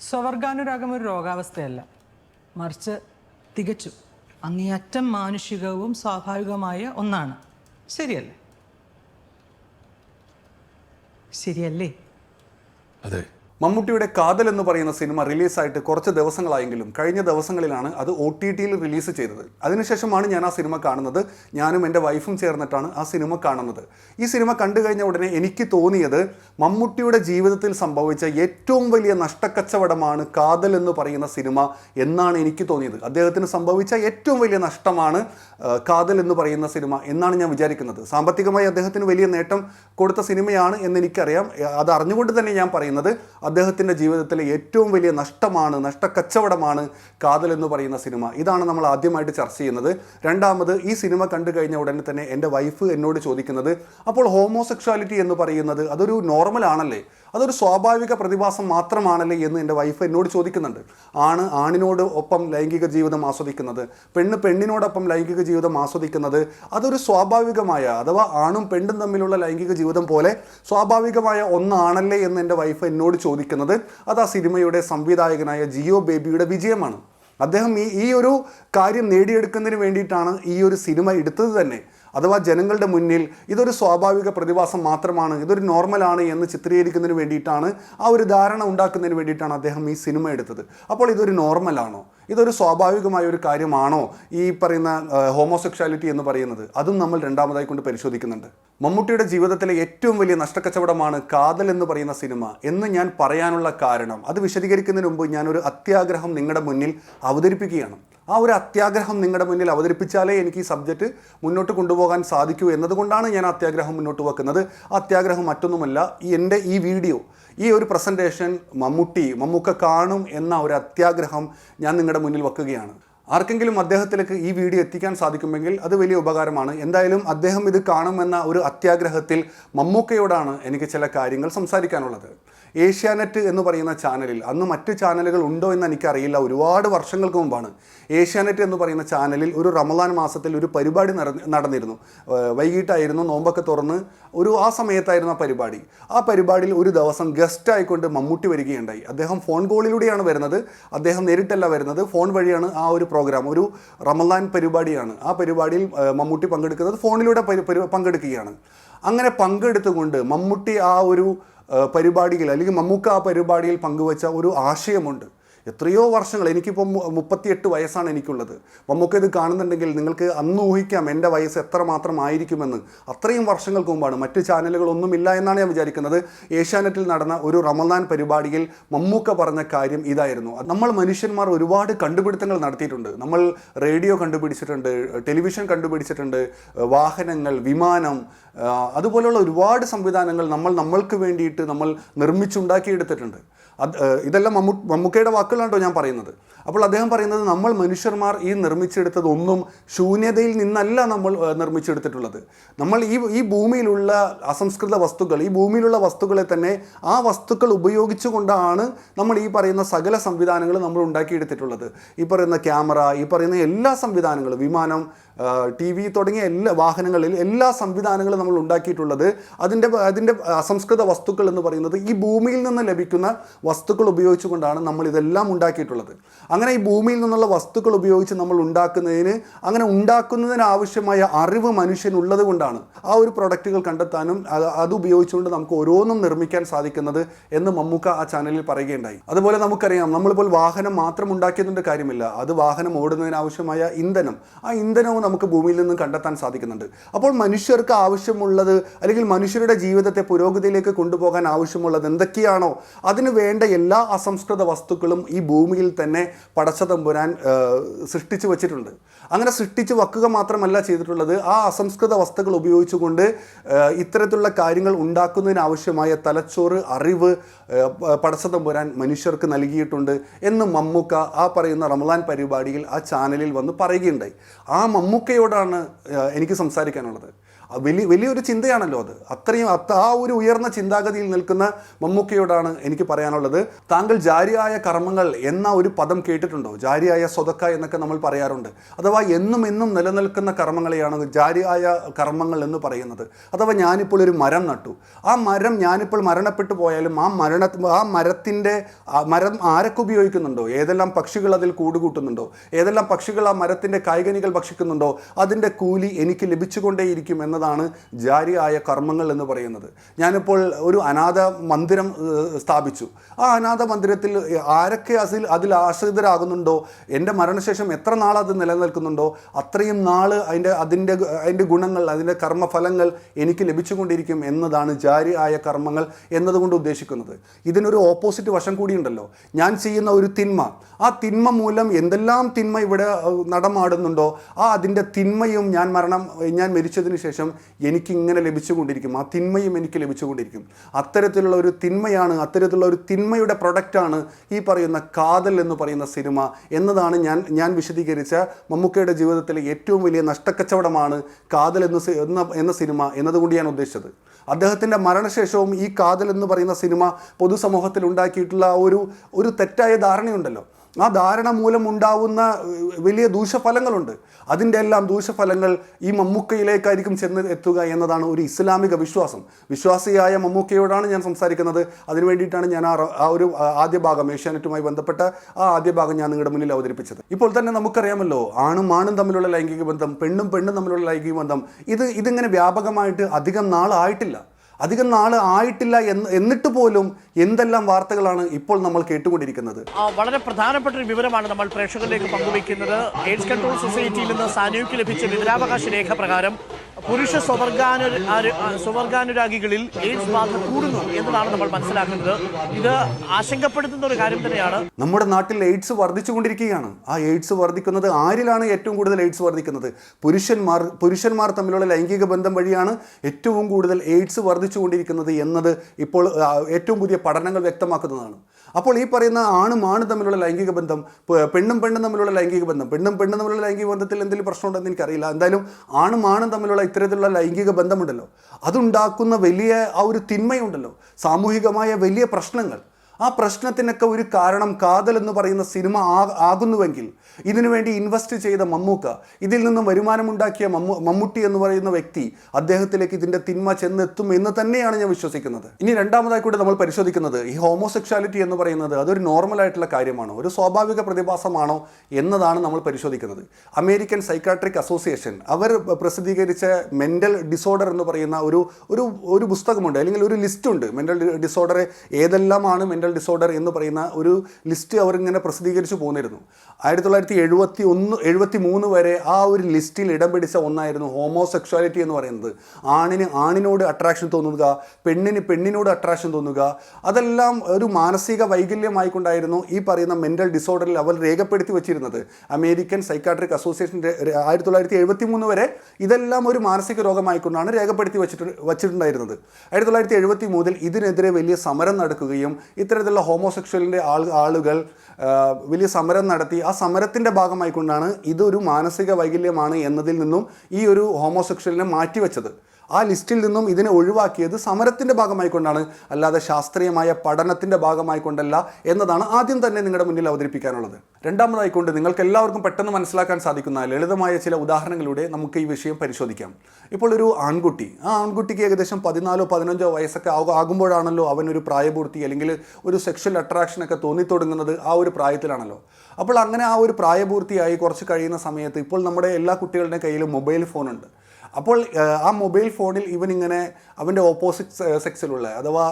സ്വവർഗാനുരാഗം ഒരു രോഗാവസ്ഥയല്ല. മറിച്ച് തികച്ചും അങ്ങേയറ്റം മാനുഷികവും സ്വാഭാവികമായ ഒന്നാണ്. ശരിയല്ലേ? ശരിയല്ലേ? അതെ. മമ്മൂട്ടിയുടെ കാതൽ എന്ന് പറയുന്ന സിനിമ റിലീസായിട്ട് കുറച്ച് ദിവസങ്ങളായെങ്കിലും കഴിഞ്ഞ ദിവസങ്ങളിലാണ് അത് ഒ ടി ടിയിൽ റിലീസ് ചെയ്തത്. അതിനുശേഷമാണ് ഞാൻ ആ സിനിമ കാണുന്നത്. ഞാനും എന്റെ വൈഫും ചേർന്നിട്ടാണ് ആ സിനിമ കാണുന്നത്. ഈ സിനിമ കണ്ടു കഴിഞ്ഞ ഉടനെ എനിക്ക് തോന്നിയത് മമ്മൂട്ടിയുടെ ജീവിതത്തിൽ സംഭവിച്ച ഏറ്റവും വലിയ നഷ്ടക്കച്ചവടമാണ് കാതൽ എന്ന് പറയുന്ന സിനിമ എന്നാണ് എനിക്ക് തോന്നിയത്. അദ്ദേഹത്തിന് സംഭവിച്ച ഏറ്റവും വലിയ നഷ്ടമാണ് കാതൽ എന്ന് പറയുന്ന സിനിമ എന്നാണ് ഞാൻ വിചാരിക്കുന്നത്. സാമ്പത്തികമായി അദ്ദേഹത്തിന് വലിയ നേട്ടം കൊടുത്ത സിനിമയാണ് എന്ന് എനിക്കറിയാം അത് അറിഞ്ഞുകൊണ്ട് തന്നെ ഞാൻ പറയുന്നത്. അദ്ദേഹത്തിന്റെ ജീവിതത്തിലെ ഏറ്റവും വലിയ നഷ്ടമാണ് നഷ്ടക്കച്ചവടമാണ് കാതൽ എന്ന് പറയുന്ന സിനിമ. ഇതാണ് നമ്മൾ ആദ്യമായിട്ട് ചർച്ച ചെയ്യുന്നത്. രണ്ടാമത് ഈ സിനിമ കണ്ടു കഴിഞ്ഞ ഉടനെ തന്നെ എന്റെ വൈഫ് എന്നോട് ചോദിക്കുന്നത് അപ്പോൾ ഹോമോസെക്ഷാലിറ്റി എന്ന് പറയുന്നത് അതൊരു നോർമൽ ആണല്ലേ? അതൊരു സ്വാഭാവിക പ്രതിഭാസം മാത്രമാണല്ലേ എന്ന് എന്റെ വൈഫ് എന്നോട് ചോദിക്കുന്നുണ്ട്. ആണ് ആണിനോട് ഒപ്പം ലൈംഗിക ജീവിതം ആസ്വദിക്കുന്നത്? പെണ്ണ് പെണ്ണിനോടൊപ്പം ലൈംഗിക ജീവിതം ആസ്വദിക്കുന്നത് അതൊരു സ്വാഭാവികമായ അഥവാ ആണും പെണ്ണും തമ്മിലുള്ള ലൈംഗിക ജീവിതം പോലെ സ്വാഭാവികമായ ഒന്നാണല്ലേ എന്ന് എന്റെ വൈഫ് എന്നോട് ചോദിക്കുന്നത്. അത് ആ സിനിമയുടെ സംവിധായകനായ ജിയോ ബേബിയുടെ വിജയമാണ്. അദ്ദേഹം ഈ ഈ ഒരു കാര്യം നേടിയെടുക്കുന്നതിന് വേണ്ടിയിട്ടാണ് ഈ ഒരു സിനിമ എടുത്തത് തന്നെ. അഥവാ ജനങ്ങളുടെ മുന്നിൽ ഇതൊരു സ്വാഭാവിക പ്രതിഭാസം മാത്രമാണ് ഇതൊരു നോർമലാണ് എന്ന് ചിത്രീകരിക്കുന്നതിന് വേണ്ടിയിട്ടാണ് ആ ഒരു ധാരണ ഉണ്ടാക്കുന്നതിന് വേണ്ടിയിട്ടാണ് അദ്ദേഹം ഈ സിനിമ എടുത്തത്. അപ്പോൾ ഇതൊരു നോർമലാണോ? ഇതൊരു സ്വാഭാവികമായ ഒരു കാര്യമാണോ ഈ പറയുന്ന ഹോമോസെക്ഷാലിറ്റി എന്ന് പറയുന്നത്? അതും നമ്മൾ രണ്ടാമതായി കൊണ്ട് പരിശോധിക്കുന്നുണ്ട്. മമ്മൂട്ടിയുടെ ജീവിതത്തിലെ ഏറ്റവും വലിയ നഷ്ടക്കച്ചവടമാണ് കാതൽ എന്ന് പറയുന്ന സിനിമ എന്ന് ഞാൻ പറയാനുള്ള കാരണം അത് വിശദീകരിക്കുന്നതിന് മുമ്പ് ഞാനൊരു അത്യാഗ്രഹം നിങ്ങളുടെ മുന്നിൽ അവതരിപ്പിക്കുകയാണ്. ആ ഒരു അത്യാഗ്രഹം നിങ്ങളുടെ മുന്നിൽ അവതരിപ്പിച്ചാലേ എനിക്ക് ഈ സബ്ജക്റ്റ് മുന്നോട്ട് കൊണ്ടുപോകാൻ സാധിക്കൂ എന്നതുകൊണ്ടാണ് ഞാൻ അത്യാഗ്രഹം മുന്നോട്ട് വെക്കുന്നത്. അത്യാഗ്രഹം മറ്റൊന്നുമല്ല ഈ എന്റെ ഈ വീഡിയോ ഈ ഒരു പ്രസന്റേഷൻ മമ്മൂട്ടി മമ്മൂക്ക കാണും എന്ന ഒരു അത്യാഗ്രഹം ഞാൻ നിങ്ങളുടെ മുന്നിൽ വെക്കുകയാണ്. ആർക്കെങ്കിലും അദ്ദേഹത്തിലേക്ക് ഈ വീഡിയോ എത്തിക്കാൻ സാധിക്കുമെങ്കിൽ അത് വലിയ ഉപകാരമാണ്. എന്തായാലും അദ്ദേഹം ഇത് കാണുമെന്ന ഒരു അത്യാഗ്രഹത്തിൽ മമ്മൂക്കയോടാണ് എനിക്ക് ചില കാര്യങ്ങൾ സംസാരിക്കാനുള്ളത്. ഏഷ്യാനെറ്റ് എന്ന് പറയുന്ന ചാനലിൽ അന്ന് മറ്റ് ചാനലുകൾ ഉണ്ടോ എന്ന് എനിക്കറിയില്ല. ഒരുപാട് വർഷങ്ങൾക്ക് മുമ്പാണ് ഏഷ്യാനെറ്റ് എന്ന് പറയുന്ന ചാനലിൽ ഒരു റമദാൻ മാസത്തിൽ ഒരു പരിപാടി നടന്നിരുന്നു. വൈകിട്ടായിരുന്നു നോമ്പൊക്കെ തുറന്ന് ഒരു ആ സമയത്തായിരുന്നു ആ പരിപാടി. ആ പരിപാടിയിൽ ഒരു ദിവസം ഗസ്റ്റ് ആയിക്കൊണ്ട് മമ്മൂട്ടി വരികയുണ്ടായി. അദ്ദേഹം ഫോൺ കോളിലൂടെയാണ് വരുന്നത്. അദ്ദേഹം നേരിട്ടല്ല വരുന്നത്. ഫോൺ വഴിയാണ് ആ ഒരു പ്രോഗ്രാം ഒരു റമദാൻ പരിപാടിയാണ്. ആ പരിപാടിയിൽ മമ്മൂട്ടി പങ്കെടുക്കുന്നത് ഫോണിലൂടെ പങ്കെടുക്കുകയാണ്. അങ്ങനെ പങ്കെടുത്തുകൊണ്ട് മമ്മൂട്ടി ആ ഒരു പരിപാടിയിൽ അല്ലെങ്കിൽ മമ്മൂക്ക ആ പരിപാടിയിൽ പങ്കുവച്ച ഒരു ആശയമുണ്ട്. എത്രയോ വർഷങ്ങൾ എനിക്കിപ്പോൾ മുപ്പത്തിയെട്ട് വയസ്സാണ് എനിക്കുള്ളത്. മമ്മൂക്ക ഇത് കാണുന്നുണ്ടെങ്കിൽ നിങ്ങൾക്ക് അന്ന് ഊഹിക്കാം എന്റെ വയസ്സ് എത്രമാത്രം ആയിരിക്കുമെന്ന്. അത്രയും വർഷങ്ങൾക്ക് മുമ്പാണ്. മറ്റ് ചാനലുകളൊന്നുമില്ല എന്നാണ് ഞാൻ വിചാരിക്കുന്നത്. ഏഷ്യാനെറ്റിൽ നടന്ന ഒരു റമദാൻ പരിപാടിയിൽ മമ്മൂക്ക പറഞ്ഞ കാര്യം ഇതായിരുന്നു. നമ്മൾ മനുഷ്യന്മാർ ഒരുപാട് കണ്ടുപിടുത്തങ്ങൾ നടത്തിയിട്ടുണ്ട്. നമ്മൾ റേഡിയോ കണ്ടുപിടിച്ചിട്ടുണ്ട് ടെലിവിഷൻ കണ്ടുപിടിച്ചിട്ടുണ്ട് വാഹനങ്ങൾ വിമാനം അതുപോലെയുള്ള ഒരുപാട് സംവിധാനങ്ങൾ നമ്മൾ നമ്മൾക്ക് വേണ്ടിയിട്ട് നമ്മൾ നിർമ്മിച്ചുണ്ടാക്കിയെടുത്തിട്ടുണ്ട്. അത് ഇതെല്ലാം മമ്മു മമ്മൂക്കയുടെ വാക്കുകളാണ് ഞാൻ പറയുന്നത്. അപ്പോൾ അദ്ദേഹം പറയുന്നത് നമ്മൾ മനുഷ്യന്മാർ ഈ നിർമ്മിച്ചെടുത്തതൊന്നും ശൂന്യതയിൽ നിന്നല്ല നമ്മൾ നിർമ്മിച്ചെടുത്തിട്ടുള്ളത്. നമ്മൾ ഈ ഈ ഭൂമിയിലുള്ള അസംസ്കൃത വസ്തുക്കൾ ഈ ഭൂമിയിലുള്ള വസ്തുക്കളെ തന്നെ ആ വസ്തുക്കൾ ഉപയോഗിച്ചുകൊണ്ടാണ് നമ്മൾ ഈ പറയുന്ന സകല സംവിധാനങ്ങൾ നമ്മൾ ഉണ്ടാക്കിയെടുത്തിട്ടുള്ളത്. ഈ പറയുന്ന ക്യാമറ ഈ പറയുന്ന എല്ലാ സംവിധാനങ്ങളും വിമാനം ടി വി തുടങ്ങിയ എല്ലാ വാഹനങ്ങളിൽ എല്ലാ സംവിധാനങ്ങളും നമ്മൾ ഉണ്ടാക്കിയിട്ടുള്ളത്. അതിന്റെ അതിന്റെ അസംസ്കൃത വസ്തുക്കൾ എന്ന് പറയുന്നത് ഈ ഭൂമിയിൽ നിന്ന് ലഭിക്കുന്ന വസ്തുക്കൾ ഉപയോഗിച്ചുകൊണ്ടാണ് നമ്മൾ ഇതെല്ലാം ഉണ്ടാക്കിയിട്ടുള്ളത്. അങ്ങനെ ഈ ഭൂമിയിൽ നിന്നുള്ള വസ്തുക്കൾ ഉപയോഗിച്ച് നമ്മൾ ഉണ്ടാക്കുന്നതിന് അങ്ങനെ ഉണ്ടാക്കുന്നതിനാവശ്യമായ അറിവ് മനുഷ്യനുള്ളത് കൊണ്ടാണ് ആ ഒരു പ്രൊഡക്റ്റുകൾ കണ്ടെത്താനും അത് ഉപയോഗിച്ചുകൊണ്ട് നമുക്ക് ഓരോന്നും നിർമ്മിക്കാൻ സാധിക്കുന്നത് എന്ന് മമ്മൂക്ക ആ ചാനലിൽ പറയുകയുണ്ടായി. അതുപോലെ നമുക്കറിയാം നമ്മളിപ്പോൾ വാഹനം മാത്രം ഉണ്ടാക്കിയതിന്റെ കാര്യമില്ല. അത് വാഹനം ഓടുന്നതിനാവശ്യമായ ഇന്ധനം. ആ ഇന്ധനവും നമുക്ക് ഭൂമിയിൽ നിന്നും കണ്ടെത്താൻ സാധിക്കുന്നുണ്ട്. അപ്പോൾ മനുഷ്യർക്ക് ആവശ്യമുള്ളത് അല്ലെങ്കിൽ മനുഷ്യരുടെ ജീവിതത്തെ പുരോഗതിയിലേക്ക് കൊണ്ടുപോകാൻ ആവശ്യമുള്ളത് എന്തൊക്കെയാണോ അതിന് വേണ്ട എല്ലാ അസംസ്കൃത വസ്തുക്കളും ഈ ഭൂമിയിൽ തന്നെ പടച്ചതമ്പുരാൻ സൃഷ്ടിച്ചു വച്ചിട്ടുണ്ട്. അങ്ങനെ സൃഷ്ടിച്ച് വക്കുക മാത്രമല്ല ചെയ്തിട്ടുള്ളത് ആ അസംസ്കൃത വസ്തുക്കൾ ഉപയോഗിച്ചുകൊണ്ട് ഇത്തരത്തിലുള്ള കാര്യങ്ങൾ ഉണ്ടാക്കുന്നതിനാവശ്യമായ തലച്ചോറ് അറിവ് പടച്ചതമ്പുരാൻ മനുഷ്യർക്ക് നൽകിയിട്ടുണ്ട് എന്ന് മമ്മൂക്ക ആ പറയുന്ന റമദാൻ പരിപാടിയിൽ ആ ചാനലിൽ വന്ന് പറയുകയുണ്ടായി. ആ മമ്മൂക്കയോടാണ് എനിക്ക് സംസാരിക്കാനുള്ളത്. വലിയ വലിയൊരു ചിന്തയാണല്ലോ അത്. അത്രയും അത്ത ആ ഒരു ഉയർന്ന ചിന്താഗതിയിൽ നിൽക്കുന്ന മമ്മൂക്കയോടാണ് എനിക്ക് പറയാനുള്ളത്. താങ്കൾ ജാരിയായ കർമ്മങ്ങൾ എന്ന ഒരു പദം കേട്ടിട്ടുണ്ടോ? ജാരിയായ സ്വതക്ക എന്നൊക്കെ നമ്മൾ പറയാറുണ്ട്. അഥവാ എന്നും എന്നും നിലനിൽക്കുന്ന കർമ്മങ്ങളെയാണ് ജാരിയായ കർമ്മങ്ങൾ എന്ന് പറയുന്നത്. അഥവാ ഞാനിപ്പോൾ ഒരു മരം നട്ടു. ആ മരം ഞാനിപ്പോൾ മരണപ്പെട്ടു പോയാലും ആ മരണ ആ മരത്തിന്റെ മരം ആരൊക്കെ ഉപയോഗിക്കുന്നുണ്ടോ? ഏതെല്ലാം പക്ഷികൾ അതിൽ കൂടുകൂട്ടുന്നുണ്ടോ? ഏതെല്ലാം പക്ഷികൾ ആ മരത്തിന്റെ കായികനികൾ ഭക്ഷിക്കുന്നുണ്ടോ? അതിന്റെ കൂലി എനിക്ക് ലഭിച്ചുകൊണ്ടേയിരിക്കും എന്നതാണ് ജാരിയായ കർമ്മങ്ങൾ എന്ന് പറയുന്നത്. ഞാനിപ്പോൾ ഒരു അനാഥ മന്ദിരം സ്ഥാപിച്ചു. ആ അനാഥ മന്ദിരത്തിൽ ആരൊക്കെ അതിൽ അതിൽ ആശ്രിതരാകുന്നുണ്ടോ? എന്റെ മരണശേഷം എത്ര നാൾ അത് നിലനിൽക്കുന്നുണ്ടോ? അത്രയും നാൾ അതിന്റെ അതിന്റെ അതിന്റെ ഗുണങ്ങൾ അതിന്റെ കർമ്മഫലങ്ങൾ എനിക്ക് ലഭിച്ചുകൊണ്ടിരിക്കും എന്നതാണ് ജാരി ആയ കർമ്മങ്ങൾ എന്നതുകൊണ്ട് ഉദ്ദേശിക്കുന്നത്. ഇതിനൊരു ഓപ്പോസിറ്റ് വശം കൂടിയുണ്ടല്ലോ. ഞാൻ ചെയ്യുന്ന ഒരു തിന്മ. ആ തിന്മ മൂലം എന്തെല്ലാം തിന്മ ഇവിടെ നടമാടുന്നുണ്ടോ? ആ അതിന്റെ തിന്മയും ഞാൻ മരണം ഞാൻ മരിച്ചതിന് ശേഷം എനിക്ക് ഇങ്ങനെ ലഭിച്ചുകൊണ്ടിരിക്കും. ആ തിന്മയും എനിക്ക് ലഭിച്ചുകൊണ്ടിരിക്കും. അത്തരത്തിലുള്ള ഒരു തിന്മയാണ് അത്തരത്തിലുള്ള ഒരു തിന്മയുടെ പ്രൊഡക്റ്റാണ് ഈ പറയുന്ന കാതൽ എന്ന് പറയുന്ന സിനിമ എന്നതാണ് ഞാൻ ഞാൻ വിശദീകരിച്ച മമ്മൂക്കയുടെ ജീവിതത്തിലെ ഏറ്റവും വലിയ നഷ്ടക്കച്ചവടമാണ് കാതൽ എന്ന് എന്ന സിനിമ എന്നതുകൊണ്ട് ഞാൻ ഉദ്ദേശിച്ചത്. അദ്ദേഹത്തിന്റെ മരണശേഷവും ഈ കാതൽ എന്ന് പറയുന്ന സിനിമ പൊതുസമൂഹത്തിൽ ഉണ്ടാക്കിയിട്ടുള്ള ഒരു ഒരു തെറ്റായ ധാരണയുണ്ടല്ലോ. ആ ധാരണ മൂലം ഉണ്ടാവുന്ന വലിയ ദൂഷ്യഫലങ്ങളുണ്ട്. അതിന്റെ എല്ലാം ദൂഷ്യഫലങ്ങൾ ഈ മമ്മൂക്കയിലേക്കായിരിക്കും ചെന്ന് എത്തുക എന്നതാണ് ഒരു ഇസ്ലാമിക വിശ്വാസം. വിശ്വാസിയായ മമ്മൂക്കയോടാണ് ഞാൻ സംസാരിക്കുന്നത്. അതിനു വേണ്ടിയിട്ടാണ് ഞാൻ ആ ഒരു ആദ്യ ഭാഗം ഏഷ്യാനെറ്റുമായി ബന്ധപ്പെട്ട ആ ആദ്യ ഭാഗം ഞാൻ നിങ്ങളുടെ മുന്നിൽ അവതരിപ്പിച്ചത്. ഇപ്പോൾ തന്നെ നമുക്കറിയാമല്ലോ ആണും ആണും തമ്മിലുള്ള ലൈംഗിക ബന്ധം പെണ്ണും പെണ്ണും തമ്മിലുള്ള ലൈംഗിക ബന്ധം ഇത് ഇതിങ്ങനെ വ്യാപകമായിട്ട് അധികം നാളായിട്ടില്ല. അധികം നാൾ ആയിട്ടില്ല എന്ന് എന്നിട്ട് പോലും എന്തെല്ലാം വാർത്തകളാണ് ഇപ്പോൾ നമ്മൾ കേട്ടുകൊണ്ടിരിക്കുന്നത്? വളരെ പ്രധാനപ്പെട്ട ഒരു വിവരമാണ് നമ്മൾ പ്രേക്ഷകരിലേക്ക് പങ്കുവയ്ക്കുന്നത്. എയ്ഡ്സ് കൺട്രോൾ സൊസൈറ്റിയിൽ നിന്ന് സാനുവിക്ക് ലഭിച്ച വിവരാവകാശ രേഖ പ്രകാരം പുരുഷ സ്വവർഗാനു സ്വവർഗാനുരാഗികളിൽ എയ്ഡ്സ് ബാധ കൂടുന്നു എന്നതാണ് നമ്മൾ മനസ്സിലാക്കുന്നത്. ഇത് ആശങ്കപ്പെടുത്തുന്ന ഒരു കാര്യം തന്നെയാണ്. നമ്മുടെ നാട്ടിൽ എയ്ഡ്സ് വർദ്ധിച്ചുകൊണ്ടിരിക്കുകയാണ്. ആ എയ്ഡ്സ് വർദ്ധിക്കുന്നത് ആരിലാണ് ഏറ്റവും കൂടുതൽ എയ്ഡ്സ് വർദ്ധിക്കുന്നത്? പുരുഷന്മാർ പുരുഷന്മാർ തമ്മിലുള്ള ലൈംഗിക ബന്ധം വഴിയാണ് ഏറ്റവും കൂടുതൽ എയ്ഡ്സ് വർദ്ധിച്ചുകൊണ്ടിരിക്കുന്നത് എന്നത് ഇപ്പോൾ ഏറ്റവും പുതിയ പഠനങ്ങൾ വ്യക്തമാക്കുന്നതാണ്. അപ്പോൾ ഈ പറയുന്ന ആണും ആണും തമ്മിലുള്ള ലൈംഗിക ബന്ധം പെണ്ണും പെണ്ണും തമ്മിലുള്ള ലൈംഗിക ബന്ധം പെണ്ണും പെണ്ണും തമ്മിലുള്ള ലൈംഗിക ബന്ധത്തിൽ എന്തെങ്കിലും പ്രശ്നമുണ്ടെന്ന് എനിക്കറിയില്ല. എന്തായാലും ആണും ആണും തമ്മിലുള്ള ഇത്തരത്തിലുള്ള ലൈംഗിക ബന്ധമുണ്ടല്ലോ. അതുണ്ടാക്കുന്ന വലിയ ആ ഒരു തിന്മയുണ്ടല്ലോ. സാമൂഹികമായ വലിയ പ്രശ്നങ്ങൾ. ആ പ്രശ്നത്തിനൊക്കെ ഒരു കാരണം കാതൽ എന്ന് പറയുന്ന സിനിമ ആ- ആകുന്നുവെങ്കിൽ ഇതിനുവേണ്ടി ഇൻവെസ്റ്റ് ചെയ്ത മമ്മൂക്ക ഇതിൽ നിന്നും വരുമാനമുണ്ടാക്കിയ മമ്മു മമ്മൂട്ടി എന്ന് പറയുന്ന വ്യക്തി അദ്ദേഹത്തിലേക്ക് ഇതിന്റെ തിന്മ ചെന്നെത്തും എന്ന് തന്നെയാണ് ഞാൻ വിശ്വസിക്കുന്നത്. ഇനി രണ്ടാമതായി കൂടി നമ്മൾ പരിശോധിക്കുന്നത് ഈ ഹോമോസെക്ഷാലിറ്റി എന്ന് പറയുന്നത് അതൊരു നോർമൽ ആയിട്ടുള്ള കാര്യമാണോ? ഒരു സ്വാഭാവിക പ്രതിഭാസമാണോ എന്നതാണ് നമ്മൾ പരിശോധിക്കുന്നത്. അമേരിക്കൻ സൈക്കാട്രിക് അസോസിയേഷൻ അവർ പ്രസിദ്ധീകരിച്ച മെന്റൽ ഡിസോർഡർ എന്ന് പറയുന്ന ഒരു ഒരു ഒരു പുസ്തകമുണ്ട്. അല്ലെങ്കിൽ ഒരു ലിസ്റ്റ് ഉണ്ട്. മെന്റൽ ഡിസോർഡർ ഏതെല്ലാമാണ് മെന്റൽ ഡിസോർഡർ എന്ന് പറയുന്ന ഒരു ലിസ്റ്റ് അവരിങ്ങനെ പ്രസിദ്ധീകരിച്ചു പോന്നിരുന്നു. ആയിരത്തി തൊള്ളായിരത്തി എഴുപത്തി ഒന്ന് എഴുപത്തി മൂന്ന് വരെ ആ ഒരു ലിസ്റ്റിൽ ഇടം പിടിച്ച ഒന്നായിരുന്നു ഹോമോസെക്ഷുവാലിറ്റി എന്ന് പറയുന്നത്. ആണിന് ആണിനോട് അട്രാക്ഷൻ തോന്നുക പെണ്ണിന് പെണ്ണിനോട് അട്രാക്ഷൻ തോന്നുക അതെല്ലാം ഒരു മാനസിക വൈകല്യമായിക്കൊണ്ടായിരുന്നു ഈ പറയുന്ന മെന്റൽ ഡിസോർഡറിൽ അവർ രേഖപ്പെടുത്തി വെച്ചിരുന്നത്. അമേരിക്കൻ സൈക്കാട്രിക് അസോസിയേഷൻ ആയിരത്തി തൊള്ളായിരത്തി എഴുപത്തി മൂന്ന് വരെ ഇതെല്ലാം ഒരു മാനസിക രോഗമായിക്കൊണ്ടാണ് രേഖപ്പെടുത്തി വെച്ചിട്ട് വച്ചിട്ടുണ്ടായിരുന്നത്. ആയിരത്തി തൊള്ളായിരത്തി എഴുപത്തി മൂന്നിൽ ഇതിനെതിരെ വലിയ സമരം നടക്കുകയും ഇത്തരത്തിലുള്ള ഹോമോസെക്ഷലിന്റെ ആൾ ആളുകൾ വലിയ സമരം നടത്തി. ആ സമരത്തിന്റെ ഭാഗമായിക്കൊണ്ടാണ് ഇതൊരു മാനസിക വൈകല്യമാണ് എന്നതിൽ നിന്നും ഈ ഒരു ഹോമോസെക്ഷലിനെ മാറ്റിവെച്ചത്. ആ ലിസ്റ്റിൽ നിന്നും ഇതിനെ ഒഴിവാക്കിയത് സമരത്തിന്റെ ഭാഗമായിക്കൊണ്ടാണ് അല്ലാതെ ശാസ്ത്രീയമായ പഠനത്തിന്റെ ഭാഗമായിക്കൊണ്ടല്ല എന്നതാണ് ആദ്യം തന്നെ നിങ്ങളുടെ മുന്നിൽ അവതരിപ്പിക്കാനുള്ളത്. രണ്ടാമതായിക്കൊണ്ട് നിങ്ങൾക്ക് എല്ലാവർക്കും പെട്ടെന്ന് മനസ്സിലാക്കാൻ സാധിക്കുന്ന ലളിതമായ ചില ഉദാഹരണങ്ങളിലൂടെ നമുക്ക് ഈ വിഷയം പരിശോധിക്കാം. ഇപ്പോൾ ഒരു ആൺകുട്ടി ആ ആൺകുട്ടിക്ക് ഏകദേശം പതിനാലോ പതിനഞ്ചോ വയസ്സൊക്കെ ആകുമ്പോഴാണല്ലോ ആകുമ്പോഴാണല്ലോ അവനൊരു പ്രായപൂർത്തി അല്ലെങ്കിൽ ഒരു സെക്ഷൽ അട്രാക്ഷനൊക്കെ തോന്നിത്തുടങ്ങുന്നത് ആ ഒരു പ്രായത്തിലാണല്ലോ. അപ്പോൾ അങ്ങനെ ആ ഒരു പ്രായപൂർത്തിയായി കുറച്ച് കഴിയുന്ന സമയത്ത് ഇപ്പോൾ നമ്മുടെ എല്ലാ കുട്ടികളുടെ കയ്യിലും മൊബൈൽ ഫോണുണ്ട്. അപ്പോൾ ആ മൊബൈൽ ഫോണിൽ ഇവൻ ഇങ്ങനെ അവന്റെ ഓപ്പോസിറ്റ് സെക്സിലുള്ള അഥവാ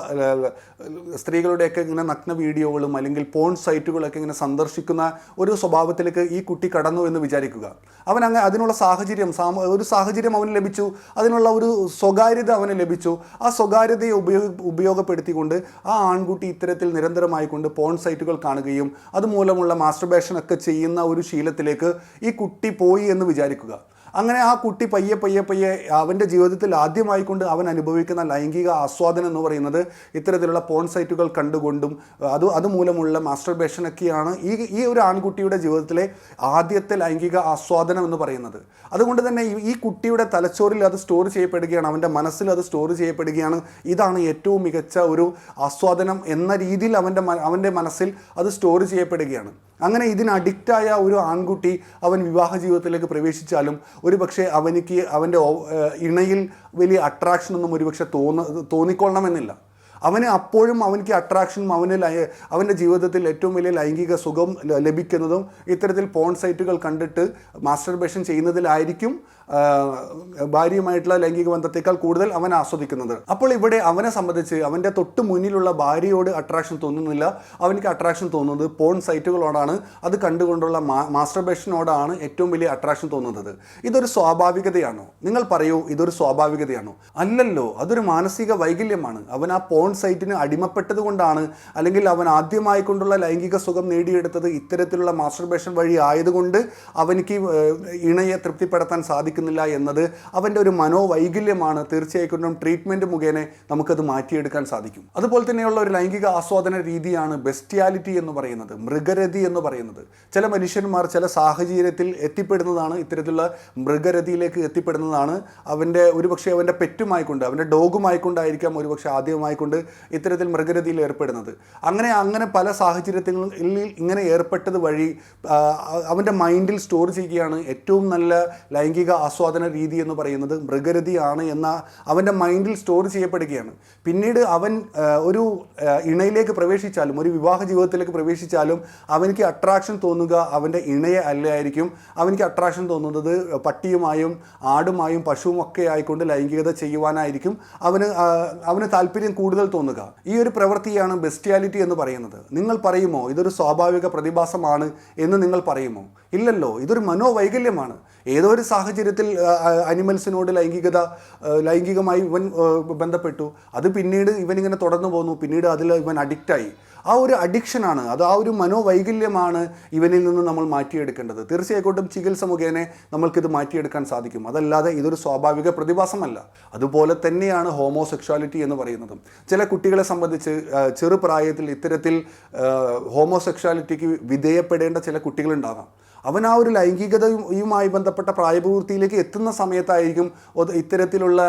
സ്ത്രീകളുടെയൊക്കെ ഇങ്ങനെ നഗ്ന വീഡിയോകളും അല്ലെങ്കിൽ പോൺ സൈറ്റുകളൊക്കെ ഇങ്ങനെ സന്ദർശിക്കുന്ന ഒരു സ്വഭാവത്തിലേക്ക് ഈ കുട്ടി കടന്നു എന്ന് വിചാരിക്കുക. അവൻ അങ്ങനെ അതിനുള്ള സാഹചര്യം ഒരു സാഹചര്യം അവന് ലഭിച്ചു. അതിനുള്ള ഒരു സ്വകാര്യത അവന് ലഭിച്ചു. ആ സ്വകാര്യതയെ ഉപയോഗ ഉപയോഗപ്പെടുത്തിക്കൊണ്ട് ആ ആൺകുട്ടി ഇത്തരത്തിൽ നിരന്തരമായിക്കൊണ്ട് പോൺ സൈറ്റുകൾ കാണുകയും അതുമൂലമുള്ള മാസ്റ്റർബേഷൻ ഒക്കെ ചെയ്യുന്ന ഒരു ശീലത്തിലേക്ക് ഈ കുട്ടി പോയി എന്ന് വിചാരിക്കുക. അങ്ങനെ ആ കുട്ടി പയ്യെ പയ്യെ പയ്യെ അവന്റെ ജീവിതത്തിൽ ആദ്യമായിക്കൊണ്ട് അവൻ അനുഭവിക്കുന്ന ലൈംഗിക ആസ്വാദനം എന്ന് പറയുന്നത് ഇത്തരത്തിലുള്ള പോൺ സൈറ്റുകൾ കണ്ടുകൊണ്ടും അത് അതുമൂലമുള്ള മാസ്റ്റർബേഷനൊക്കെയാണ് ഈ ഈ ഒരു ആൺകുട്ടിയുടെ ജീവിതത്തിലെ ആദ്യത്തെ ലൈംഗിക ആസ്വാദനം എന്ന് പറയുന്നത്. അതുകൊണ്ട് തന്നെ ഈ- കുട്ടിയുടെ തലച്ചോറിൽ അത് സ്റ്റോർ ചെയ്യപ്പെടുകയാണ് അവന്റെ മനസ്സിൽ അത് സ്റ്റോർ ചെയ്യപ്പെടുകയാണ്. ഇതാണ് ഏറ്റവും മികച്ച ഒരു ആസ്വാദനം എന്ന രീതിയിൽ അവന്റെ അവന്റെ മനസ്സിൽ അത് സ്റ്റോർ ചെയ്യപ്പെടുകയാണ്. അങ്ങനെ ഇതിന് അഡിക്റ്റായ ഒരു ആൺകുട്ടി അവൻ വിവാഹ ജീവിതത്തിലേക്ക് പ്രവേശിച്ചാലും ഒരു പക്ഷേ അവനിക്ക് അവന്റെ ഇണയിൽ വലിയ അട്രാക്ഷൻ ഒന്നും ഒരുപക്ഷെ തോന്ന തോന്നിക്കൊള്ളണമെന്നില്ല. അവന് അപ്പോഴും അവനിക്ക് അട്രാക്ഷനും അവന് അവന്റെ ജീവിതത്തിൽ ഏറ്റവും വലിയ ലൈംഗിക സുഖം ലഭിക്കുന്നതും ഇത്തരത്തിൽ പോൺ സൈറ്റുകൾ കണ്ടിട്ട് മാസ്റ്റർബേഷൻ ചെയ്യുന്നതിലായിരിക്കും ഭാര്യയുമായിട്ടുള്ള ലൈംഗിക ബന്ധത്തേക്കാൾ കൂടുതൽ അവൻ ആസ്വദിക്കുന്നത്. അപ്പോൾ ഇവിടെ അവനെ സംബന്ധിച്ച് അവന്റെ തൊട്ട് മുന്നിലുള്ള ഭാര്യയോട് അട്രാക്ഷൻ തോന്നുന്നില്ല. അവനിക്ക് അട്രാക്ഷൻ തോന്നുന്നത് പോൺ സൈറ്റുകളോടാണ് അത് കണ്ടുകൊണ്ടുള്ള മാസ്റ്റർബേഷനോടാണ് ഏറ്റവും വലിയ അട്രാക്ഷൻ തോന്നുന്നത്. ഇതൊരു സ്വാഭാവികതയാണോ? നിങ്ങൾ പറയൂ ഇതൊരു സ്വാഭാവികതയാണോ? അല്ലല്ലോ അതൊരു മാനസിക വൈകല്യമാണ്. അവൻ ആ പോൺ സൈറ്റിന് അടിമപ്പെട്ടത് കൊണ്ടാണ് അല്ലെങ്കിൽ അവൻ ആദ്യമായി കൊണ്ടുള്ള ലൈംഗിക സുഖം നേടിയെടുത്തത് ഇത്തരത്തിലുള്ള മാസ്റ്റർബേഷൻ വഴി ആയതുകൊണ്ട് അവനിക്ക് ഇണയെ തൃപ്തിപ്പെടുത്താൻ സാധിക്കുന്നില്ല എന്നത് അവന്റെ ഒരു മനോവൈകല്യമാണ്. തീർച്ചയായിട്ടും ട്രീറ്റ്മെന്റ് മുഖേന നമുക്കത് മാറ്റിയെടുക്കാൻ സാധിക്കും. അതുപോലെ തന്നെയുള്ള ഒരു ലൈംഗിക ആസ്വാദന രീതിയാണ് ബെസ്റ്റിയാലിറ്റി എന്ന് പറയുന്നത് മൃഗരതി എന്ന് പറയുന്നത്. ചില മനുഷ്യന്മാർ ചില സാഹചര്യത്തിൽ എത്തിപ്പെടുന്നതാണ് ഇത്തരത്തിലുള്ള മൃഗരതിയിലേക്ക് എത്തിപ്പെടുന്നതാണ്. അവന്റെ ഒരുപക്ഷെ അവന്റെ പെറ്റുമായിക്കൊണ്ട് അവന്റെ ഡോഗുമായിക്കൊണ്ടായിരിക്കാം ഒരുപക്ഷെ ആദ്യമായിക്കൊണ്ട് ഇത്തരത്തിൽ മൃഗരതിയിൽ ഏർപ്പെടുന്നത്. അങ്ങനെ അങ്ങനെ പല സാഹചര്യത്തിൽ ഇങ്ങനെ ഏർപ്പെട്ടത് വഴി അവന്റെ മൈൻഡിൽ സ്റ്റോർ ചെയ്യുകയാണ് ഏറ്റവും നല്ല ലൈംഗിക ആസ്വാദന രീതി എന്ന് പറയുന്നത് മൃഗരതിയാണ് എന്ന അവന്റെ മൈൻഡിൽ സ്റ്റോർ ചെയ്യപ്പെടുകയാണ്. പിന്നീട് അവൻ ഒരു ഇണയിലേക്ക് പ്രവേശിച്ചാലും ഒരു വിവാഹ ജീവിതത്തിലേക്ക് പ്രവേശിച്ചാലും അവനിക്ക് അട്രാക്ഷൻ തോന്നുക അവന്റെ ഇണയെ അല്ലായിരിക്കും അവനിക്ക് അട്രാക്ഷൻ തോന്നുന്നത് പട്ടിയുമായും ആടുമായും പശുവും ഒക്കെ ആയിക്കൊണ്ട് ലൈംഗികത ചെയ്യുവാനായിരിക്കും. അവന് അവന് താല്പര്യം കൂടുതൽ തോന്നുക. ഈ ഒരു പ്രവൃത്തിയാണ് ബെസ്റ്റിയാലിറ്റി എന്ന് പറയുന്നത്. നിങ്ങൾ പറയുമോ ഇതൊരു സ്വാഭാവിക പ്രതിഭാസമാണ് എന്ന് നിങ്ങൾ പറയുമോ? ഇല്ലല്ലോ ഇതൊരു മനോവൈകല്യമാണ്. ഏതോ ഒരു സാഹചര്യത്തിൽ അനിമൽസിനോട് ലൈംഗികത ലൈംഗികമായി ഇവൻ ബന്ധപ്പെട്ടു. അത് പിന്നീട് ഇവനിങ്ങനെ തുടർന്നു പോന്നു. പിന്നീട് അതിൽ ഇവൻ അഡിക്റ്റായി ആ ഒരു അഡിക്ഷനാണ് അത് ആ ഒരു മനോവൈകല്യമാണ് ഇവനിൽ നിന്ന് നമ്മൾ മാറ്റിയെടുക്കേണ്ടത്. തീർച്ചയായിട്ടും ചികിത്സ മുഖേന നമ്മൾക്കിത് മാറ്റിയെടുക്കാൻ സാധിക്കും. അതല്ലാതെ ഇതൊരു സ്വാഭാവിക പ്രതിഭാസമല്ല. അതുപോലെ തന്നെയാണ് ഹോമോസെക്ഷാലിറ്റി എന്ന് പറയുന്നതും. ചില കുട്ടികളെ സംബന്ധിച്ച് ചെറുപ്രായത്തിൽ ഇത്തരത്തിൽ ഹോമോസെക്ഷാലിറ്റിക്ക് വിധേയപ്പെടേണ്ട ചില കുട്ടികളുണ്ടാകാം. അവൻ ആ ഒരു ലൈംഗികതയുമായി ബന്ധപ്പെട്ട പ്രായപൂർത്തിയിലേക്ക് എത്തുന്ന സമയത്തായിരിക്കും ഇത്തരത്തിലുള്ള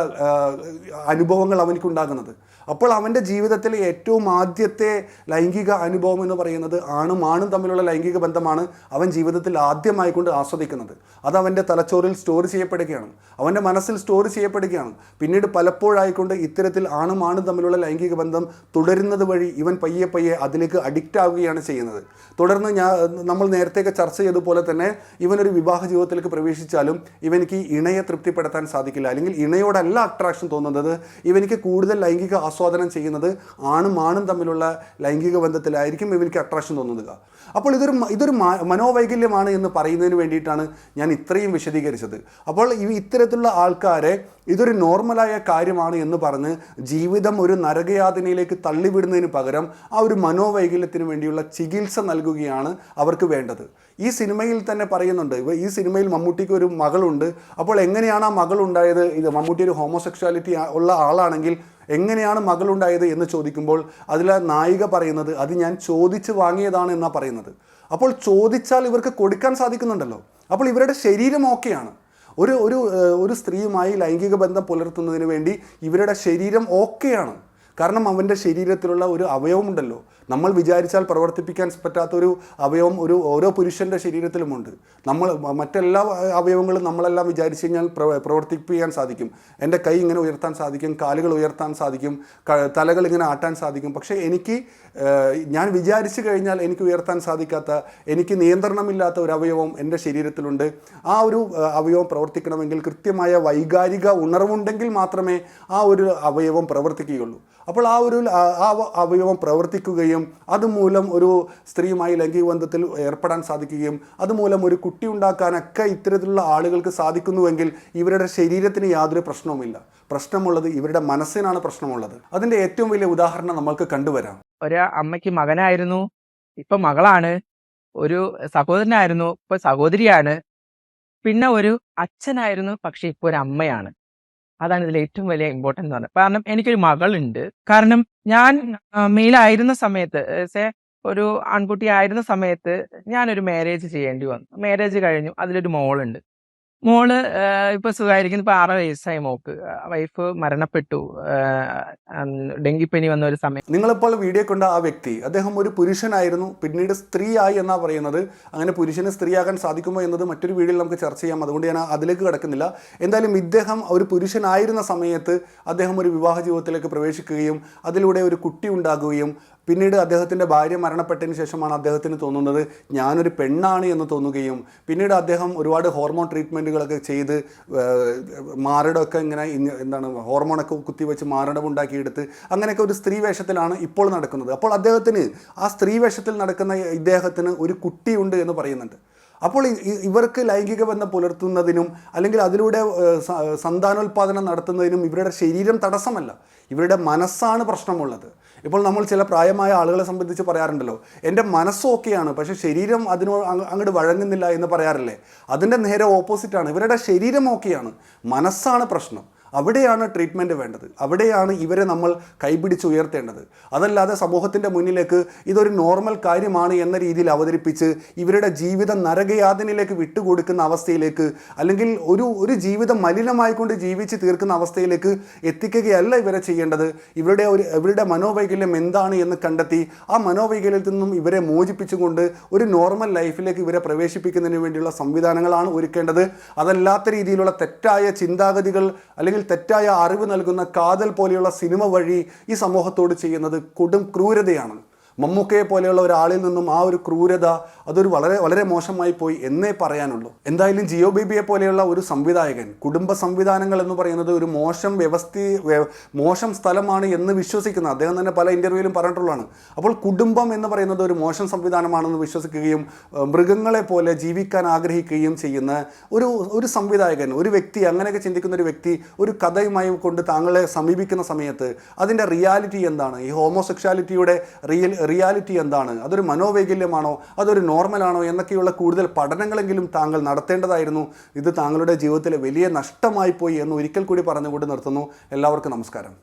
അനുഭവങ്ങൾ അവനിക്കുണ്ടാകുന്നത്. അപ്പോൾ അവന്റെ ജീവിതത്തിലെ ഏറ്റവും ആദ്യത്തെ ലൈംഗിക അനുഭവം എന്ന് പറയുന്നത് ആണും ആണും തമ്മിലുള്ള ലൈംഗിക ബന്ധമാണ് അവൻ ജീവിതത്തിൽ ആദ്യമായി ആദ്യമായിക്കൊണ്ട് ആസ്വദിക്കുന്നത്. അത് അവന്റെ തലച്ചോറിൽ സ്റ്റോർ ചെയ്യപ്പെടുകയാണ്. അവന്റെ മനസ്സിൽ സ്റ്റോർ ചെയ്യപ്പെടുകയാണ്. പിന്നീട് പലപ്പോഴായിക്കൊണ്ട് ഇത്തരത്തിൽ ആണും ആണും തമ്മിലുള്ള ലൈംഗിക ബന്ധം തുടരുന്നത് വഴി ഇവൻ പയ്യെ പയ്യെ അതിലേക്ക് അഡിക്റ്റ് ആവുകയാണ് ചെയ്യുന്നത്. തുടർന്ന് ഞാൻ നമ്മൾ നേരത്തെയൊക്കെ ചർച്ച ചെയ്തതുപോലെ തന്നെ ഇവനൊരു വിവാഹ ജീവിതത്തിലേക്ക് പ്രവേശിച്ചാലും ഇവനിക്ക് ഇണയെ തൃപ്തിപ്പെടുത്താൻ സാധിക്കില്ല. അല്ലെങ്കിൽ ഇണയോടല്ല അട്രാക്ഷൻ തോന്നുന്നത്. ഇവനിക്ക് കൂടുതൽ ലൈംഗിക ആസ്വാദനം ചെയ്യുന്നത് ആണും ആണും തമ്മിലുള്ള ലൈംഗിക ബന്ധത്തിലായിരിക്കും ഇവനിക്ക് അട്രാക്ഷൻ തോന്നുന്നത് അപ്പോൾ ഇതൊരു ഇതൊരു മനോവൈകല്യമാണ് എന്ന് പറയുന്നതിന് വേണ്ടിയിട്ടാണ് ഞാൻ ഇത്രയും വിശദീകരിച്ചത്. അപ്പോൾ ഈ ഇത്തരത്തിലുള്ള ആൾക്കാരെ ഇതൊരു നോർമലായ കാര്യമാണ് എന്ന് പറഞ്ഞ് ജീവിതം ഒരു നരകയാതനയിലേക്ക് തള്ളിവിടുന്നതിന് പകരം ആ ഒരു മനോവൈകല്യത്തിന് വേണ്ടിയുള്ള ചികിത്സ നൽകുകയാണ് അവർക്ക് വേണ്ടത്. ഈ സിനിമയിൽ തന്നെ പറയുന്നുണ്ട് ഇപ്പോൾ ഈ സിനിമയിൽ മമ്മൂട്ടിക്ക് ഒരു മകളുണ്ട്. അപ്പോൾ എങ്ങനെയാണ് ആ മകൾ ഉണ്ടായത് ഇത് മമ്മൂട്ടി ഒരു ഹോമോസെക്ഷാലിറ്റി ഉള്ള ആളാണെങ്കിൽ എങ്ങനെയാണ് മകളുണ്ടായത് എന്ന് ചോദിക്കുമ്പോൾ അതിൽ നായിക പറയുന്നത് അത് ഞാൻ ചോദിച്ച് വാങ്ങിയതാണ് എന്നാണ് പറയുന്നത്. അപ്പോൾ ചോദിച്ചാൽ ഇവർക്ക് കൊടുക്കാൻ സാധിക്കുന്നുണ്ടല്ലോ. അപ്പോൾ ഇവരുടെ ശരീരം ഓക്കെയാണ്. ഒരു ഒരു ഒരു സ്ത്രീയുമായി ലൈംഗിക ബന്ധം പുലർത്തുന്നതിന് വേണ്ടി ഇവരുടെ ശരീരം ഓക്കെയാണ്. കാരണം അവന്റെ ശരീരത്തിലുള്ള ഒരു അവയവമുണ്ടല്ലോ. നമ്മൾ വിചാരിച്ചാൽ പ്രവർത്തിപ്പിക്കാൻ പറ്റാത്ത ഒരു അവയവം ഒരു ഓരോ പുരുഷന്റെ ശരീരത്തിലുമുണ്ട്. നമ്മൾ മറ്റെല്ലാ അവയവങ്ങളും നമ്മളെല്ലാം വിചാരിച്ചു കഴിഞ്ഞാൽ പ്ര പ്രവർത്തിപ്പിക്കാൻ സാധിക്കും. എന്റെ കൈ ഇങ്ങനെ ഉയർത്താൻ സാധിക്കും കാലുകൾ ഉയർത്താൻ സാധിക്കും തലകൾ ഇങ്ങനെ ആട്ടാൻ സാധിക്കും. പക്ഷേ എനിക്ക് ഞാൻ വിചാരിച്ചു കഴിഞ്ഞാൽ എനിക്ക് ഉയർത്താൻ സാധിക്കാത്ത എനിക്ക് നിയന്ത്രണമില്ലാത്ത ഒരു അവയവം എന്റെ ശരീരത്തിലുണ്ട്. ആ ഒരു അവയവം പ്രവർത്തിക്കണമെങ്കിൽ കൃത്യമായ വൈകാരിക ഉണർവുണ്ടെങ്കിൽ മാത്രമേ ആ ഒരു അവയവം പ്രവർത്തിക്കുകയുള്ളൂ. അപ്പോൾ ആ ഒരു ആ അവയവം പ്രവർത്തിക്കുകയും അതുമൂലം ഒരു സ്ത്രീയുമായി ലൈംഗിക ബന്ധത്തിൽ ഏർപ്പെടാൻ സാധിക്കുകയും അതുമൂലം ഒരു കുട്ടി ഉണ്ടാക്കാനൊക്കെ ഇത്തരത്തിലുള്ള ആളുകൾക്ക് സാധിക്കുന്നുവെങ്കിൽ ഇവരുടെ ശരീരത്തിന് യാതൊരു പ്രശ്നവുമില്ല. പ്രശ്നമുള്ളത് ഇവരുടെ മനസ്സിനാണ് പ്രശ്നമുള്ളത്. അതിന്റെ ഏറ്റവും വലിയ ഉദാഹരണം നമ്മൾക്ക് കണ്ടുവരാം. ഒരു അമ്മയ്ക്ക് മകനായിരുന്നു. ഇപ്പൊ മകളാണ്. ഒരു സഹോദരനായിരുന്നു. ഇപ്പൊ സഹോദരിയാണ്. പിന്നെ ഒരു അച്ഛനായിരുന്നു. പക്ഷെ ഇപ്പൊ ഒരു അമ്മയാണ്. അതാണ് ഇതിൽ ഏറ്റവും വലിയ ഇമ്പോർട്ടന്റ് എന്ന് പറഞ്ഞത്. കാരണം എനിക്കൊരു മകളുണ്ട്. കാരണം ഞാൻ മെയിലായിരുന്ന സമയത്ത് ഒരു ആൺകുട്ടി ആയിരുന്ന സമയത്ത് ഞാനൊരു മാരേജ് ചെയ്യേണ്ടി വന്നു. മാരേജ് കഴിഞ്ഞു. അതിലൊരു മോളുണ്ട്. മോൾ ഇപ്പൊ സുഖമായിരിക്കുന്നു ഇപ്പൊ ആറ് വയസ്സായി മോക്ക് വൈഫ് മരണപ്പെട്ടു. ഡെങ്കിപ്പനി വന്ന ഒരു സമയം. നിങ്ങളിപ്പോൾ വീഡിയോ കണ്ട ആ വ്യക്തി അദ്ദേഹം ഒരു പുരുഷനായിരുന്നു. പിന്നീട് സ്ത്രീ ആയി എന്നാ പറയുന്നത്. അങ്ങനെ പുരുഷന് സ്ത്രീയാകാൻ സാധിക്കുമോ എന്നത് മറ്റൊരു വീഡിയോയിൽ നമുക്ക് ചർച്ച ചെയ്യാം. അതുകൊണ്ട് ഞാൻ അതിലേക്ക് കിടക്കുന്നില്ല. എന്തായാലും ഇദ്ദേഹം ഒരു പുരുഷനായിരുന്ന സമയത്ത് അദ്ദേഹം ഒരു വിവാഹ ജീവിതത്തിലേക്ക് പ്രവേശിക്കുകയും അതിലൂടെ ഒരു കുട്ടി ഉണ്ടാകുകയും പിന്നീട് അദ്ദേഹത്തിന്റെ ഭാര്യ മരണപ്പെട്ടതിന് ശേഷമാണ് അദ്ദേഹത്തിന് തോന്നുന്നത് ഞാനൊരു പെണ്ണാണ് എന്ന് തോന്നുകയും പിന്നീട് അദ്ദേഹം ഒരുപാട് ഹോർമോൺ ട്രീറ്റ്മെന്റുകളൊക്കെ ചെയ്ത് മാരടമൊക്കെ ഇങ്ങനെ എന്താണ് ഹോർമോണൊക്കെ കുത്തിവെച്ച് മാരടമുണ്ടാക്കിയെടുത്ത് അങ്ങനെയൊക്കെ ഒരു സ്ത്രീ വേഷത്തിലാണ് ഇപ്പോൾ നടക്കുന്നത്. അപ്പോൾ അദ്ദേഹത്തിന് ആ സ്ത്രീ വേഷത്തിൽ നടക്കുന്ന ഇദ്ദേഹത്തിന് ഒരു കുട്ടിയുണ്ട് എന്ന് പറയുന്നുണ്ട്. അപ്പോൾ ഇവർക്ക് ലൈംഗിക ബന്ധം പുലർത്തുന്നതിനും അല്ലെങ്കിൽ അതിലൂടെ സന്താനോൽപാദനം നടത്തുന്നതിനും ഇവരുടെ ശരീരം തടസ്സമല്ല. ഇവരുടെ മനസ്സാണ് പ്രശ്നമുള്ളത്. ഇപ്പോൾ നമ്മൾ ചില പ്രായമായ ആളുകളെ സംബന്ധിച്ച് പറയാറുണ്ടല്ലോ എന്റെ മനസ്സൊക്കെയാണ് പക്ഷെ ശരീരം അതിനോ അങ്ങോട്ട് വഴങ്ങുന്നില്ല എന്ന് പറയാറില്ലേ? അതിന്റെ നേരെ ഓപ്പോസിറ്റാണ് ഇവരുടെ ശരീരം ഓക്കെയാണ്. മനസ്സാണ് പ്രശ്നം. അവിടെയാണ് ട്രീറ്റ്മെന്റ് വേണ്ടത്. അവിടെയാണ് ഇവരെ നമ്മൾ കൈപിടിച്ച് ഉയർത്തേണ്ടത് അതല്ലാതെ സമൂഹത്തിന്റെ മുന്നിലേക്ക് ഇതൊരു നോർമൽ കാര്യമാണ് എന്ന രീതിയിൽ അവതരിപ്പിച്ച് ഇവരുടെ ജീവിതം നരകയാതനയിലേക്ക് വിട്ടുകൊടുക്കുന്ന അവസ്ഥയിലേക്ക് അല്ലെങ്കിൽ ഒരു ഒരു ജീവിതം മലിനമായിക്കൊണ്ട് ജീവിച്ച് തീർക്കുന്ന അവസ്ഥയിലേക്ക് എത്തിക്കുകയല്ല ഇവരെ ചെയ്യേണ്ടത്. ഇവരുടെ ഒരു ഇവരുടെ മനോവൈകല്യം എന്താണ് എന്ന് കണ്ടെത്തി ആ മനോവൈകല്യത്തിൽ നിന്നും ഇവരെ മോചിപ്പിച്ചുകൊണ്ട് ഒരു നോർമൽ ലൈഫിലേക്ക് ഇവരെ പ്രവേശിപ്പിക്കുന്നതിന് വേണ്ടിയുള്ള സംവിധാനങ്ങളാണ് ഒരുക്കേണ്ടത്. അതല്ലാത്ത രീതിയിലുള്ള തെറ്റായ ചിന്താഗതികൾ അല്ലെങ്കിൽ തെറ്റായ അറിവ് നൽകുന്ന കാതൽ പോലെയുള്ള സിനിമ വഴി ഈ സമൂഹത്തോട് ചെയ്യുന്നത് കൊടും ക്രൂരതയാണ്. മമ്മൂക്കയെ പോലെയുള്ള ഒരാളിൽ നിന്നും ആ ഒരു ക്രൂരത അതൊരു വളരെ വളരെ മോശമായി പോയി എന്നേ പറയാനുള്ളൂ. എന്തായാലും ജിയോ ബേബിയെ പോലെയുള്ള ഒരു സംവിധായകൻ കുടുംബ സംവിധാനങ്ങൾ എന്ന് പറയുന്നത് ഒരു മോശം വ്യവസ്ഥ മോശം സ്ഥലമാണ് എന്ന് വിശ്വസിക്കുന്ന അദ്ദേഹം തന്നെ പല ഇന്റർവ്യൂവിലും പറഞ്ഞിട്ടുള്ളതാണ്. അപ്പോൾ കുടുംബം എന്ന് പറയുന്നത് ഒരു മോശം സംവിധാനമാണെന്ന് വിശ്വസിക്കുകയും മൃഗങ്ങളെ പോലെ ജീവിക്കാൻ ആഗ്രഹിക്കുകയും ചെയ്യുന്ന ഒരു ഒരു സംവിധായകൻ ഒരു വ്യക്തി അങ്ങനെയൊക്കെ ചിന്തിക്കുന്ന ഒരു വ്യക്തി ഒരു കഥയുമായി കൊണ്ട് താങ്കളെ സമീപിക്കുന്ന സമയത്ത് അതിന്റെ റിയാലിറ്റി എന്താണ്? ഈ ഹോമോസെക്ഷാലിറ്റിയുടെ റിയൽ റിയാലിറ്റി എന്താണ്? അതൊരു മനോവൈകല്യമാണോ? അതൊരു നോർമലാണോ? എന്നൊക്കെയുള്ള കൂടുതൽ പഠനങ്ങളെങ്കിലും താങ്കൾ നടത്തേണ്ടതായിരുന്നു. ഇത് താങ്കളുടെ ജീവിതത്തിലെ വലിയ നഷ്ടമായി പോയി എന്ന് ഒരിക്കൽ കൂടി പറഞ്ഞുകൊണ്ട് നിർത്തുന്നു. എല്ലാവർക്കും നമസ്കാരം.